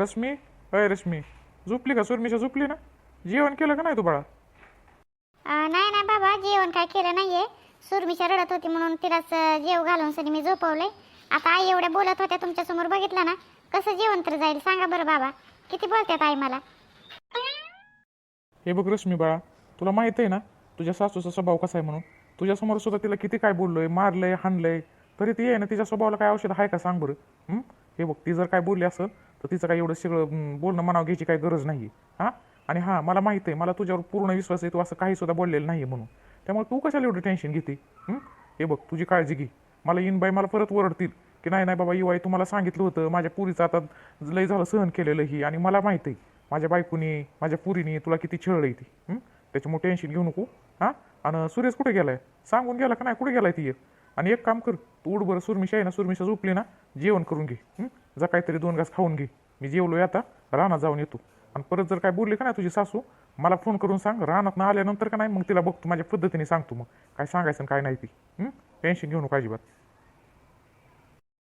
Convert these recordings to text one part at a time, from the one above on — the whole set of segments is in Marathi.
रश्मी? अय रश्मी झोपली का? सुरमिशा झोपली ना? जेवण केलं का नाही तू बाळा? नाही नाही बाबा जेवण काय केलं नाहीये. सुरमीच्या रडत होती म्हणून तिलाच जेव घालून सनी मी झोपवलंय. आता आई एवढ्या बोलत होत्या तुमच्यासमोर बघितलं ना कसं जेवण तर जाईल? सांगा बरं बाबा किती बोलतात आई मला? हे बघ रश्मी बाळा तुला माहीत आहे ना तुझ्या सासूचा स्वभाव कसा आहे म्हणून? तुझ्यासमोर सुद्धा तिला किती काय बोललोय मारलंय हाणलंय तरी ती आहे ना तिच्या स्वभावाला काय औषध आहे का सांग बरं? हं? हे बघ ती जर काय बोलली असेल तर तिचं काय एवढं सगळं बोलणं मनाव घ्यायची काही गरज नाही. हां? आणि हां मला माहीत आहे मला तुझ्यावर पूर्ण विश्वास आहे तू असं काही सुद्धा बोललेलं नाही म्हणून. त्यामुळे तू कशाला एवढं टेन्शन घेते? हे बघ तुझी काळजी घे. मला इन बाई मला परत ओरडतील की नाही नाही बाबा युवाई तुम्हाला सांगितलं होतं माझ्या पुरीचं आता लय झालं सहन केलेलं ही आणि मला माहीत आहे माझ्या बायकोनी माझ्या पुरीने तुला किती छळलं ती. त्याच्यामुळे टेन्शन घेऊ नको. हां? आणि सुरेश कुठे गेलाय? सांगून गेला का नाही? कुठे गेलाय ती? एक आणि एक काम कर तू उठ बरं सुरमिशा आहे ना सुरमिशा झोपली ना जेवण करून घे. जा काहीतरी दोन घास खाऊन घे. मी जेवलोय आता. रानात जाऊन येतो. आणि परत जर काय बोलली का नाही तुझी सासू मला फोन करून सांग. रानात ना आल्यानंतर का नाही मग तिला बघतो माझ्या पद्धतीने सांगतो मग. काय सांगायचं काय नाही ती. टेन्शन घेऊ नका अजिबात.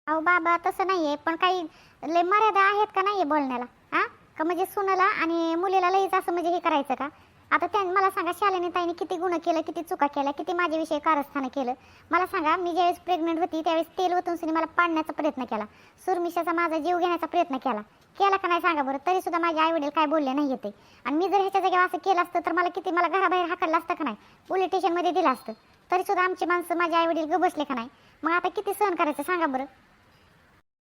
अहो बाबा तसं नाहीये. पण काही लय मर्यादा आहेत का नाहीये बोलण्याला? हा? का? म्हणजे सुनाला आणि मुलीला लईच असं म्हणजे हे करायचं का? आता त्या मला सांगा शालिनी ताईने किती गुन्हा केलं किती चुका केल्या किती माझ्याविषयी कारस्थानं केलं? मला सांगा मी ज्यावेळेस प्रेग्नेंट होती त्यावेळेस तेल ओतून मला पाडण्याचा प्रयत्न केला. सुरमिशाचा माझा जीव घेण्याचा प्रयत्न केला. केला का नाही सांगा बरं? तरी सुद्धा माझे आई वडील काय बोलले नाही येते आणि मी जर ह्याच्या जागेवर असं केलं असतं तर मला किती मला घराबाहेर हाकललं असतं का नाही? पोलीस स्टेशनमध्ये दिलं असतं. तरी सुद्धा आमची माणसं माझे आई वडील बसले का नाही? मग आता किती सहन करायचं सांगा बरं?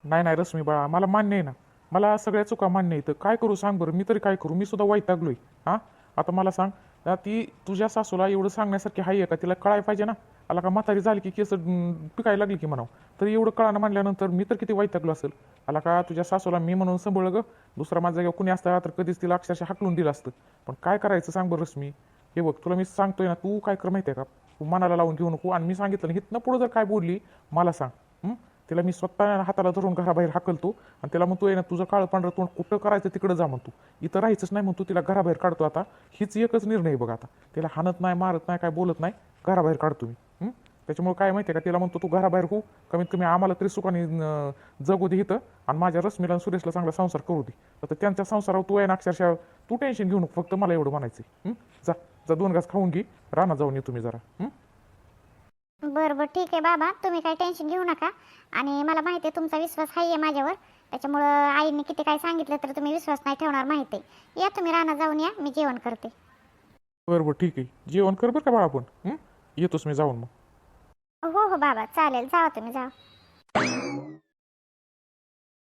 नाही नाही रश्मी बाळा मला मान्य आहे ना. मला सगळ्या चुका मान्य आहे तर काय करू सांग बरं. मी तरी काय करू? मी सुद्धा वैतागलोय. हां? आता मला सांग. ती तुझ्या सासूला एवढं सांगण्यासारखी आहे का? तिला कळायला पाहिजे ना. आला का म्हातारी झाली की केस पिकायला लागली की म्हणावं. तर एवढं कळानं म्हणल्यानंतर मी तर किती वैतागलो असेल. आला का तुझ्या सासूला मी म्हणून संभळलं ग. दुसरा माझा जागेवर कुणी असता तर कधीच तिला अक्षरशः हाकलून दिलं असतं. पण काय करायचं सांग बरं रश्मी. हे बघ तुला मी सांगतोय ना तू काय कर माहिती आहे का मनाला लावून घेऊ नको. आणि मी सांगितलं हितनं हिथनं पुढं जर काय बोलली मला सांग. तिला मी स्वतः हाताला धरून घराबाहेर हाकलतो आणि तिला म्हणतो ना तुझं काळ पांढरं तोंड कुठं करायचं तिकडं जा म्हणतो. इथं राहायचंच नाही म्हणतो तिला घराबाहेर काढतो आता. हीच एकच निर्णय बघा बघ आता. तिला हाणत नाही मारत नाही काय बोलत नाही घराबाहेर काढतो मी. त्याच्यामुळे काय माहिती आहे का तिला म्हणतो तू घराबाहेर हो कमीत कमी आम्हाला तरी सुखाने जगू दे इथं आणि माझ्या रश्मीला आणि सुरेशला चांगला संसार करू दे. तर त्यांच्या संसारावर तू आहे ना अक्षरशः तू टेन्शन घेऊ नको फक्त मला एवढं म्हणायचं जा जा दोन घास खाऊन घे. राना जाऊन ये तुम्ही जरा. बरं बरं ठीक आहे बाबा. तुम्ही काही टेन्शन घेऊ नका. आणि मला माहिती आहे तुमचा विश्वास आहे माझ्यावर. त्याच्यामुळं आईने किती काय सांगितलं तर तुम्ही विश्वास नाही ठेवणार माहिती आहे. या तुम्ही रानात जाऊन या मी जेवण करते. बरं बरं ठीक आहे. जेवण कर बरं का बाळा आपण? येतोच मी जाऊन मग. हो हो बाबा चालेल. जावा तुम्ही जावा.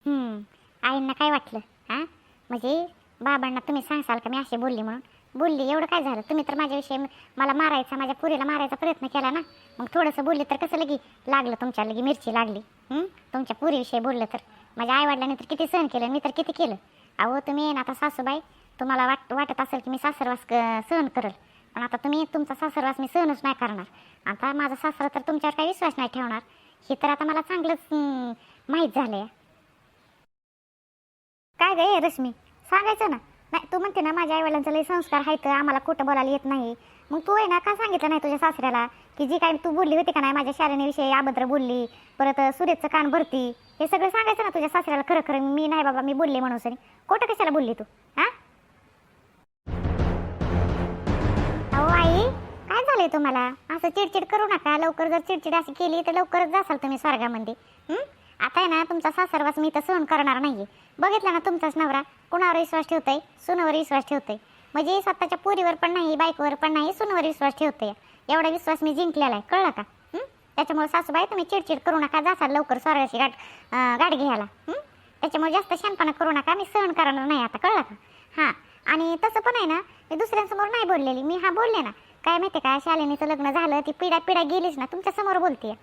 हम्म, आईंना काय वाटलं हां? म्हणजे बाबांना तुम्ही सांगसाल का? मी अशी बोलली म्हणून. बोलली एवढं काय झालं? तुम्ही तर माझ्याविषयी मला मारायचा माझ्या पुरीला मारायचा प्रयत्न केला ना. मग थोडंसं बोलली तर कसं लगी लागलं तुमच्या लगी मिरची लागली तुमच्या पुरीविषयी बोललं तर. माझ्या आईवडिलांनी तर किती सहन केलं मी तर किती केलं. अहो तुम्ही आहे ना आता सासूबाई तुम्हाला वाट वाटत असेल की मी सासरवास क- सहन करेल. पण आता तुम्ही तुमचा सासरवास मी सहनच नाही करणार. आता माझा सासरा तर तुमच्यावर काही विश्वास नाही ठेवणार. हे तर आता मला चांगलंच माहीत माहीत आहे काय गं रश्मी? सांगायचं ना. नाही तू म्हणते ना माझ्या आईवडिलांचा लय संस्कार आहेत आम्हाला खोटं बोलायला येत नाही. मग तू आहे ना का सांगितलं नाही तुझ्या सासऱ्याला की जी काय तू बोलली होती का नाही माझ्या शाळेविषयी अभद्र बोलली परत सुरेशचं कान भरती हे सगळं सांगायचं ना तुझ्या सासऱ्याला खरं खरं मी नाही बाबा मी बोलले म्हणून सरी खोटं कशाला बोलली तू हा? अहो आई काय झालंय तुम्हाला? असं चिडचिड करू नका लवकर जर चिडचिड अशी केली तर लवकरच जासाल तुम्ही स्वर्गामध्ये आता आहे ना तुमचा सासरवास मी तर सहन करणार नाहीये. बघितलं ना तुमचाच नवरा कुणावर विश्वास ठेवतोय? सुनावर विश्वास ठेवतोय. म्हणजे स्वतःच्या पुरीवर पण नाही बायकोवर पण नाही सुनावर विश्वास ठेवतोय. एवढा विश्वास मी जिंकलेला आहे कळलं का? त्याच्यामुळे सासूबाई तुम्ही चिडचिड करू नका जासाल लवकर स्वर्गाची गाठ गाठ घ्यायला. त्याच्यामुळे जास्त शानपणा करू नका मी सहन करणार नाही आता कळलं का? हां. आणि तसं पण आहे ना मी दुसऱ्यांसमोर नाही बोललेली मी हा बोलले ना. काय माहिती का शालिनीचं लग्न झालं ती पिढा पिढा गेलीच ना तुमच्यासमोर बोलते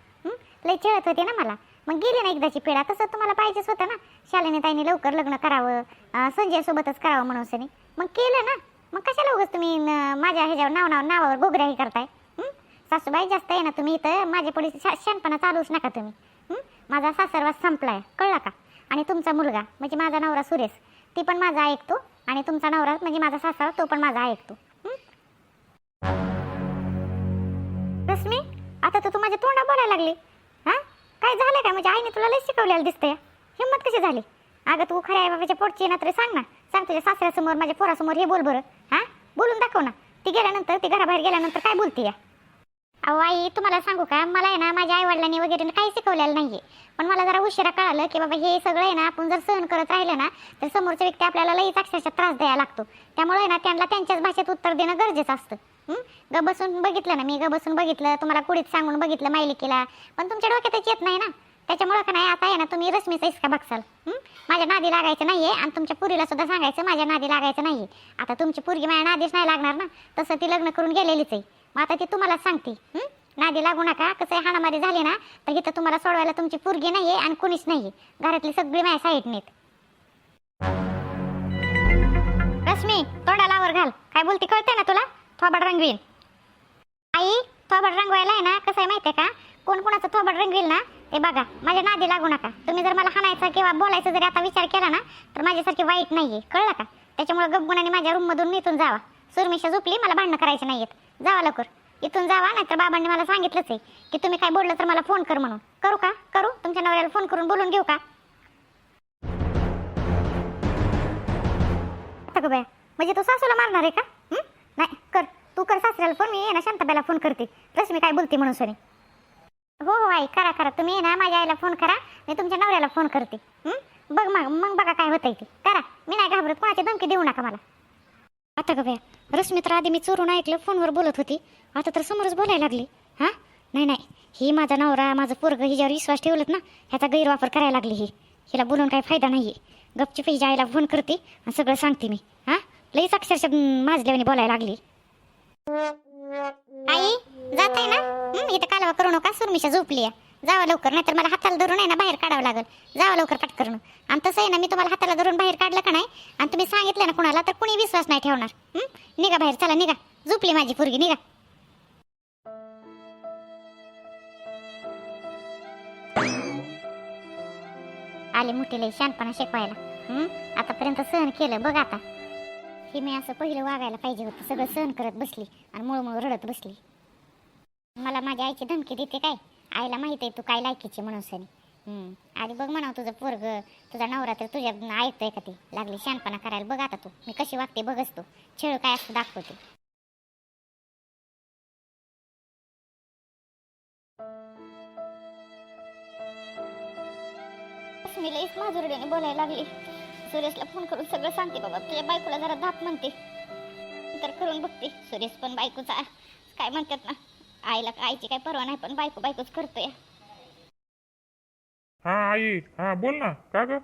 लय चिळत होती ना मला. मग गेली ना एकदाची पिढा तसं तुम्हाला पाहिजेच होतं ना. शालिनी ताईने लवकर लग्न करावं संजयसोबतच करावं म्हणून सनी. मग केलं ना. मग कशाला उगाच तुम्ही न- माझ्या ह्याच्यावर नाव नाव नावावर गोगऱ्याही करताय? सासूबाई जास्त आहे ना तुम्ही इथं. माझ्या पुढे शानपणा चालूच नका तुम्ही. माझा सासरवास संपलाय. कळला का? आणि तुमचा मुलगा म्हणजे माझा नवरा सुरेश ती पण माझा ऐकतो. आणि तुमचा नवरा म्हणजे माझा सासरा तो पण माझा ऐकतो. रश्मी आता तर तू माझ्या तोंडा बोलायला लागली. काय झालं काय म्हणजे आईने तुला लय शिकवलेलं दिसतंय. हिंमत कशी झाली? अगं तू खऱ्या आई बाबाच्या पोटची ना तरी सांग ना. सांग तुझ्या सासऱ्यासमोर माझ्या पोरासमोर हे बोल बरं. हां? बोलून दाखव ना. ती गेल्यानंतर ती घराबाहेर गेल्यानंतर काय बोलती या अहो आई तुम्हाला सांगू का? मला आहे ना माझ्या आईवडिलांनी वगैरे काही शिकवलेलं नाही पण मला जरा उशिरा कळालं की बाबा हे सगळं आहे ना आपण जर सहन करत राहिलं ना तर समोरचा व्यक्ती आपल्याला लईच अक्षरशः त्रास द्यायला लागतो. त्यामुळे ना त्यांना त्यांच्याच भाषेत उत्तर देणं गरजेचं असतं. ग बसून बघितलं ना मी ग बसून बघितलं तुम्हाला कुडीत सांगून बघितलं मायलिकेला पण तुमच्या डोक्यातच येत नाही ना. त्याच्यामुळं का नाही आता आहे ना तुम्ही रश्मीचा इसका बघसाल? माझ्या नादी लागायचं नाही आहे आणि तुमच्या पुरीला सुद्धा सांगायचं माझ्या नादी लागायचं नाही आता तुमची पुरगी माझ्या नादीच नाही लागणार ना. तसं ती लग्न करून गेलेलीच आहे. मग आता ती तुम्हाला सांगते नादी लागू नका कसं आहे हाणामारी झाली ना तर इथं तुम्हाला सोडवायला तुमची पुरगी नाहीये आणि कुणीच नाहीये. घरातली सगळी माझ्या साईड नेत रश्मी तोंडाला आवर घाल. काय बोलते कळते ना तुला? थोबड रंगवीन. आई थोबड रंगवायला आहे ना कसं आहे माहितीये का? कोण कोणाचं थोबड रंगवील ना ते बघा माझ्या नादी लागू नका. तुम्ही जर मला हाणायचा किंवा बोलायचं जरी आता विचार केला ना तर माझ्यासारखी वाईट नाहीये. कळलं का? त्याच्यामुळे गपगुणाने माझ्या रूममधून निथून जावा. सुरमिशा झोपली मला भांडणं करायची नाहीयेत. जावा लवकर. इथून जावा नाहीतर बाबांनी मला सांगितलंच आहे की तुम्ही काय बोललं तर मला फोन कर म्हणून. करू का? करू? तुमच्या नवऱ्याला फोन करून बोलून घेऊ का? बाया म्हणजे तू सासूला मारणार आहे का? नाही कर. तू कर सासऱ्याला फोन मी ये ना शांताबाईला फोन करते. रश्मी काय बोलते म्हणून सोनी? हो हो आई करा करा. तुम्ही ये ना माझ्या आईला फोन करा. मी तुमच्या नवऱ्याला फोन करते. बघ मग मग बघा काय होतंय ते. करा. मी नाही घाबरत कोणाची धमकी देऊ नका मला. आता का बाया रश्मी तर आधी मी चोरून ऐकलं फोनवर बोलत होती. आता तर समोरच बोलायला लागली. हां? नाही नाही. ही माझा नवरा माझं पोरग हिच्यावर विश्वास ठेवलत ना ह्याचा गैरवापर करायला लागली ही. हिला बोलून काही फायदा नाही आहे गपचूप हिच्या आईला फोन करते आणि सगळं सांगते मी. हां? लईच अक्षरशः माझल्याने बोलायला लागली. आई जात आहे ना? इथं कालवा करू नका सुरमिशा झोपली आहे. जावा लवकर नाही तर मला हाताला धरून आहे ना बाहेर काढावं लागेल. जावा लवकर पटकरून आणि तसं आहे ना मी तुम्हाला हाताला धरून बाहेर काढलं का नाही आणि तुम्ही सांगितलं ना कुणाला तर कुणी विश्वास नाही ठेवणार. निघा बाहेर चला निघा. झोपली माझी पोरगी निघा. आले मोठे लई शानपणा शिकवायला. आतापर्यंत सहन केलं बघ आता. हे मी असं पहिलं वागायला पाहिजे होतं सगळं सहन करत बसली आणि मुळमुळ रडत बसली. मला माझ्या आईची धमकी देते काय? आईला माहीत आहे तू काय लायकीची म्हणून सनी आधी बघ म्हणाव तुझं पोरग तुझा नवरा तर तुझ्या ऐकतोय का ते? लागली शानपणा करायला बघ आता तू. मी कशी वागते बघच तू. खेळ काय असतो दाखवते. मी लईच माजुरडीने बोलायला लागली. सुरेशला फोन करून सगळं सांगते बाबा. तुझ्या बायकोला जरा धाप म्हणते. तर करून बघते. सुरेश पण बायकोचा काय म्हणतात ना आईला आईची काय परवा नाही पण बायको बायकोच करतोय. हा आई. हा बोल ना. का ग?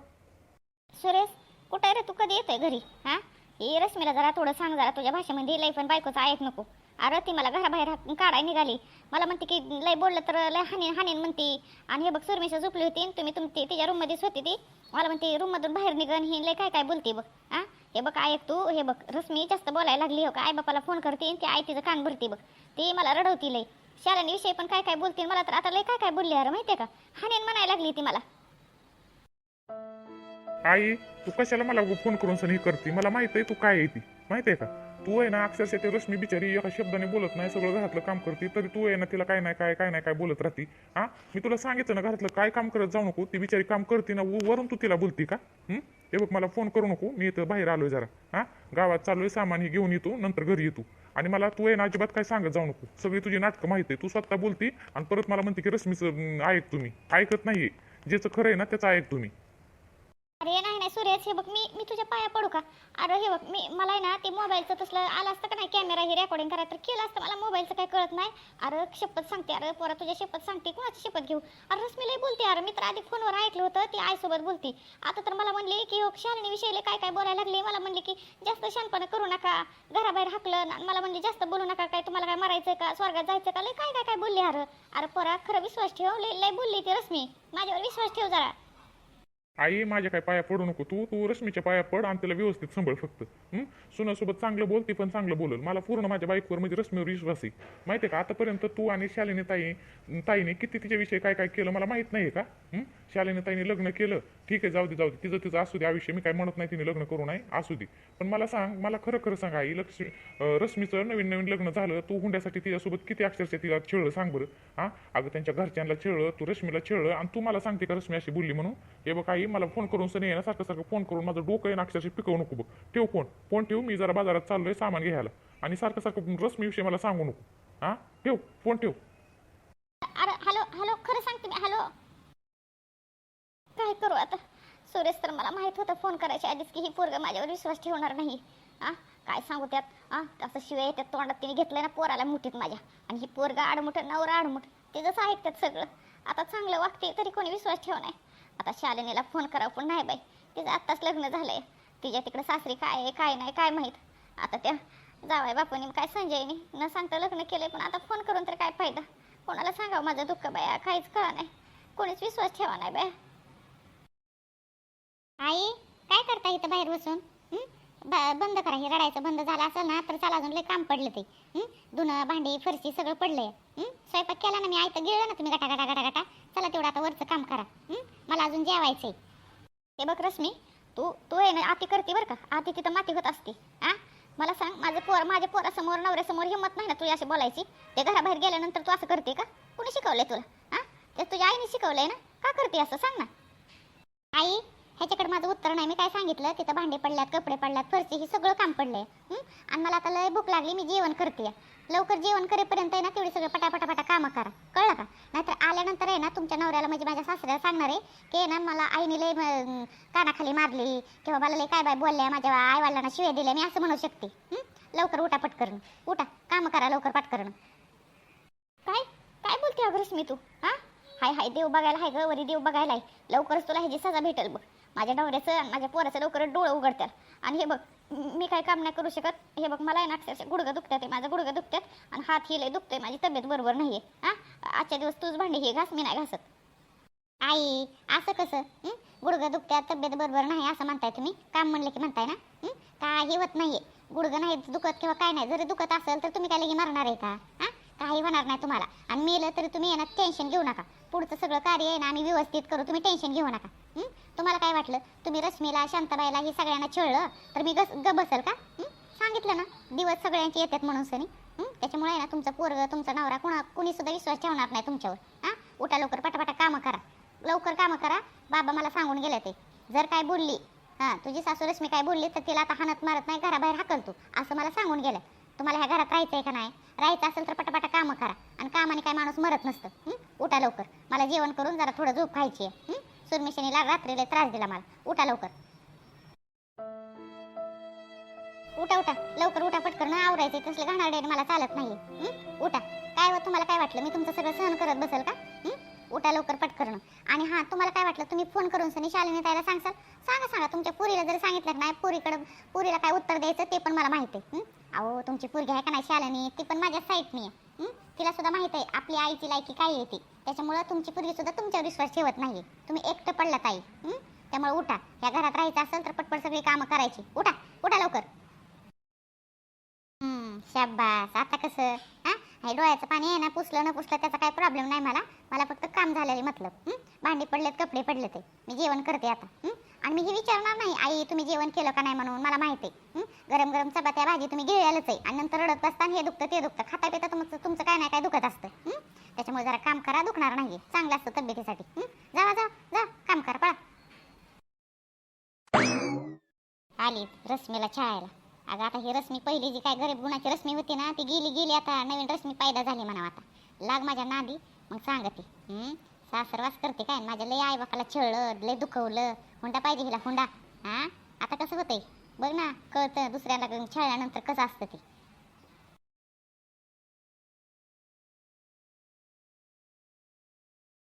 सुरेश कुठे रे तू? कधी येतोय घरी? हा? ही रश्मीला जरा थोडं सांग जरा तुझ्या भाषेमध्ये. लई पण बायकोचं ऐक नको. अरे ती मला घराबाहेर हाक- काढाय निघाली. मला म्हणते की लय बोललं तर लय हानीन हानीन म्हणते. आणि हे बघ सुरमिशा झोपली होती आणि तुम्ही तुमची तिच्या रूममध्येच होती ती. मला म्हणते रूममधून बाहेर निघन ही लय काय काय बोलते बघ. हा? हे बघ ऐक तू हे बघ रश्मी जास्त बोलायला लागली हो का? आई बापाला फोन करते ती आई तिचं कान भरते बघ. ती मला रडवती लय शाळाने विषयी पण काय काय बोलते मला तर आता लय काय काय बोलली अरे माहितीये का? हानेन म्हणायला लागली ती मला. आई तू कशाला मला फोन करून सनी करते? मला माहीत आहे तू काय आहे ती. माहीत आहे का? तू आहे ना अक्षरशः ते रश्मी बिचारी एका शब्दाने बोलत नाही सगळं घरातलं काम करते तरी तू आहे ना तिला काय नाही काय काय नाही काय बोलत राहते. हा मी तुला सांगितलं ना घरातलं काय काम करत जाऊ नको ती बिचारी काम करते ना वरून तू तिला बोलती का? हे? बघ मला फोन करू नको मी इथं बाहेर आलोय जरा. हा गावात चाललोय सामान हे घेऊन येतो नंतर घरी येतो. आणि मला तू आहे ना अजिबात काय सांगत जाऊ नको. सगळी तुझी नाटकं माहिती आहे तू स्वतः बोलती आणि परत मला म्हणते की रश्मीचं ऐक तुम्ही. ऐकत नाहीये. ज्याचं खरं आहे ना त्याचं ऐक तुम्ही. अरे नाही नाही सुरेश हे बघ मी मी तुझ्या पाया पडू का? अरे हे बघ मी मला आहे ना ते मोबाईलचं तसलं आलं असतं का नाही कॅमेरा हे रेकॉर्डिंग करायचं तर केलं असतं मला मोबाईलचं काही कळत नाही. अरे शपथ सांगते अरे पोरा तुझ्या शपथ सांगते कोणाची शपथ घेऊ? अरे रश्मीलाही बोलते अरे मी तर आधी फोनवर ऐकलं होतं ती आईसोबत बोलते. आता तर मला म्हणले की हो शालिनी काय काय बोलायला लागले? मला म्हणले की जास्त शानपणा करू नका घराबाहेर हाकलं मला म्हणले जास्त बोलू नका काय तुम्हाला काय मारायचं का स्वर्गात जायचं का? लय काय काय काय बोलले अरे. अरे पोरा खरं विश्वास ठेव लय लय बोलली ती रश्मी. माझ्यावर विश्वास ठेव जरा. आई माझ्या काय पाया पडू नको. तू तू रश्मीच्या पाया पड आणि त्याला व्यवस्थित सांभाळ फक्त. सुनासोबत चांगलं बोलते पण चांगलं बोलल. मला पूर्ण माझ्या बाईकवर म्हणजे रश्मीवर विश्वास आहे. माहिती आहे का? आतापर्यंत तू आणि शालिनी ताई ताईने किती तिच्याविषयी काय काय केलं मला माहीत नाही का? शालिनी ताईने लग्न केलं. ठीक आहे जाऊ दे जाऊ दे. तिचं तिचं असू दे. आयुष्य मी काय म्हणत नाही तिने लग्न करू नये. असू दे. पण मला सांग मला खरं खरं सांग आई. लक्ष्मी रश्मीचं नवीन नवीन लग्न झालं. तू हुंड्यासाठी तिच्यासोबत किती अक्षरशः तिला छेळलं सांग बरं. हा? अगं त्यांच्या घरच्यांना छेळलं तू रश्मीला छेळलं आणि तू मला सांगते का रश्मी अशी बोलली म्हणून? हे बघ आई आई मला फोन करून सनी आहे ना सारखं सारखं फोन करून माझं डोकं आहे ना अक्षरशः पिकवू नको बघ. ठेव फोन फोन ठेव मी जरा बाजारात चाललोय सामान घ्यायला. आणि सारखं सारखं विषय मला सांगू नको. हां? ठेव फोन ठेव. अरे हॅलो हॅलो खरं सांगते मी हॅलो. काय करू आता? सुरेश तर मला माहीत होतं फोन करायच्या आधीच की ही पोरग माझ्यावर विश्वास ठेवणार नाही. हा? काय सांगू त्यात? हा? असं शिवाय त्यात तोंडात तिने घेतलंय ना पोराला मुठीत माझ्या. आणि ही पोरग आडमुठ नवरा आडमुठ ते जसं ऐकतात सगळं. आता चांगलं वागते तरी कोणी विश्वास ठेव नाही. आता शालिनीला फोन करावं पण नाही बाई. तिचं आत्ताच लग्न झालंय. तिच्या तिकडं सासरी काय आहे काय नाही काय माहीत. आता त्या जावाय बापूनी काय संजयनी न सांगता लग्न केलंय पण आता फोन करून तर काय फायदा? कोणाला सांगावं माझं दुःख बाया काहीच कळा नाही. कोणीच विश्वास ठेवा नाही बाया आई काय करता इथं बाहेर बसून? बंद करा हे रडायचं बंद झालं असेल ना तर चला अजून लय काम पडलं ते. धुणं भांडी फरशी सगळं पडलंय. स्वयंपाक केला ना मी आई तर ना तुम्ही गटा गटा गटा गटा चला तेवढं आता वरचं काम करा. मला अजून जेवायचंय. हे बघ रश्मी तू तू आहे ना आती करते बरं का? आती तिथं माती होत असते. आ? मला सांग माझं पोर माझ्या पोरासमोर नवऱ्यासमोर हिंमत नाही ना तुझी अशी बोलायची? ते घराबाहेर गेल्यानंतर तू असं करते का? कुणी शिकवलंय तुला? हा ते तुझ्या आईने शिकवलंय ना? का करते असं? सांग ना. आई ह्याच्याकडे माझं उत्तर नाही. मी काय सांगितलं? तिथं भांडे पडल्यात कपडे पडल्यात फरशी हे सगळं काम पडलंय. आणि मला आता लय भूक लागली मी जेवण करते लवकर जेवण करेपर्यंत आहे ना तेवढे सगळं पटापटापटा कामं करा. कळलं का? नाहीतर आल्यानंतर आहे ना तुमच्या नवऱ्याला म्हणजे माझ्या सासऱ्याला सांगणार आहे की ना मला आईने लय कानाखाली मारली. किंवा मला लय काय बाय बोलल्या माझ्या आईवडिलांना शिव्या दिल्या मी असं म्हणू शकते. लवकर उठा पटकरण उठा. कामं करा लवकर पटकरण काय? काय बोलते अगरच मी तू? हा? हाय हाय देव बघायला हाय गवरी देव बघायला आहे लवकरच तुला ह्याची सजा भेटेल बघ. माझ्या नवऱ्याचं माझ्या पोराचं लवकर डोळं उघडतात आणि हे बघ मी काही काम नाही करू शकत. हे बघ मला आहे ना अक्षरशः गुडघं दुखतात आहे माझं गुडघं दुखतात आणि हात ही दुखतोय माझी तब्येत बरोबर नाहीये. हा? आजच्या दिवस तूच भांडी हे घास मी नाही घासत. आई असं कसं? गुडघं दुखत्यात तब्येत बरोबर नाही असं म्हणताय तुम्ही? काम म्हणलं की म्हणताय ना? काही होत नाहीये. गुडघं नाही दुखत किंवा काय नाही जरी दुखत असेल तर तुम्ही काय लगे मारणार आहे का? हा? काही होणार नाही तुम्हाला. आणि मेलं तरी तुम्ही येणार टेन्शन घेऊ नका. पुढचं सगळं कार्य आहे ना आम्ही व्यवस्थित करू तुम्ही टेन्शन घेऊ नका. तुम्हाला काय वाटलं? तुम्ही रश्मीला शांताबाईला हे सगळ्यांना छळलं? तर मी गस ग बसल का? सांगितलं ना. दिवस सगळ्यांचे येतात म्हणून सनी. त्याच्यामुळे आहे ना तुमचं पोरग तुमचा नवरा कुणा कुणी सुद्धा विश्वास ठेवणार नाही तुमच्यावर. हां? उठा लवकर पटापटा कामं करा. लवकर कामं करा. बाबा मला सांगून गेले ते. जर काय बोलली हां तुझी सासू रश्मी काय बोलली तर तिला आता हाणत मारत नाही घराबाहेर हाकल तू. असं मला सांगून गेलं. तुम्हाला ह्या घरात राहायचं आहे का नाही? राहायचं असेल तर पटापटा कामं करा. आणि कामाने काय माणूस मरत नसतं. उठा लवकर. मला जेवण करून जरा थोडं झोप खायची आहे सुरमिशनीला रात्रीला त्रास दिला मला. उठा लवकर. उठा उठा. लवकर उठा पटकन. ना आवरायचे तसले घाणारडे मला चालत नाही उठा. काय हो तुम्हाला काय वाटलं? मी तुमचं सगळं सहन करत बसेल का? उठा लवकर पटकन. आणि हां तुम्हाला काय वाटलं? तुम्ही फोन करून सनी शालिनी ताईला सांगसाल? सांगा सांगा. तुमच्या पुरीला जर सांगितलं नाही पुरीकडं पुरीला काय उत्तर द्यायचं ते पण मला माहिती आहे. अहो तुमची पुरगी आहे का नाही शालिनी? ती पण माझ्या साईटनी आहे. तिला सुद्धा माहीत आहे. आपली आईची लायकी काय आहे ती? त्याच्यामुळं तुमची पुरगी सुद्धा तुमच्यावर विश्वास ठेवत नाही तुम्ही एकटं पडला ताई. त्यामुळे उठा. या घरात राहायचं असेल तर पटपट सगळी कामं करायची. उठा. उठा लवकर. शाबास. आता कसं? हा? हे डोळ्याचं पाणी आहे ना पुसलं न पुसलं त्याचा काही प्रॉब्लेम नाही मला. मला फक्त काम झालेले मतलब भांडी पडलेत कपडे पडले ते. मी जेवण करते आता. आणि मी हे विचारणार नाही आई तुम्ही जेवण केलं का नाही? म्हणून. मला माहिती आहे. गरम गरम चपात्या भाजी तुम्ही गिळालच आहे. आणि नंतर रडत बसता आणि हे दुखतं ते दुखतं. खाता पिता तुमचं तुमचं काय नाही काय दुखत असतं. त्याच्यामुळे जरा काम करा दुखणार नाही चांगलं असतं तब्येतीसाठी. जा जा जा. काम करा पळा. आली रश्मीला छायाला अगं आता ही रश्मी पहिली जी काय गरीब गुणाची रश्मी होती ना ती गेली गेली. आता नवीन रश्मी पायदा झाली म्हणा आता. लाग माझ्या नादी मग सांगते. सासरवास करते काय? माझ्या लय आई बापाला छळलं लय दुखवलं. हुंडा पाहिजे हिला हुंडा. हा? आता कसं होतंय? बघ ना कळतं दुसऱ्याला छळल्यानंतर कसं असतं ते.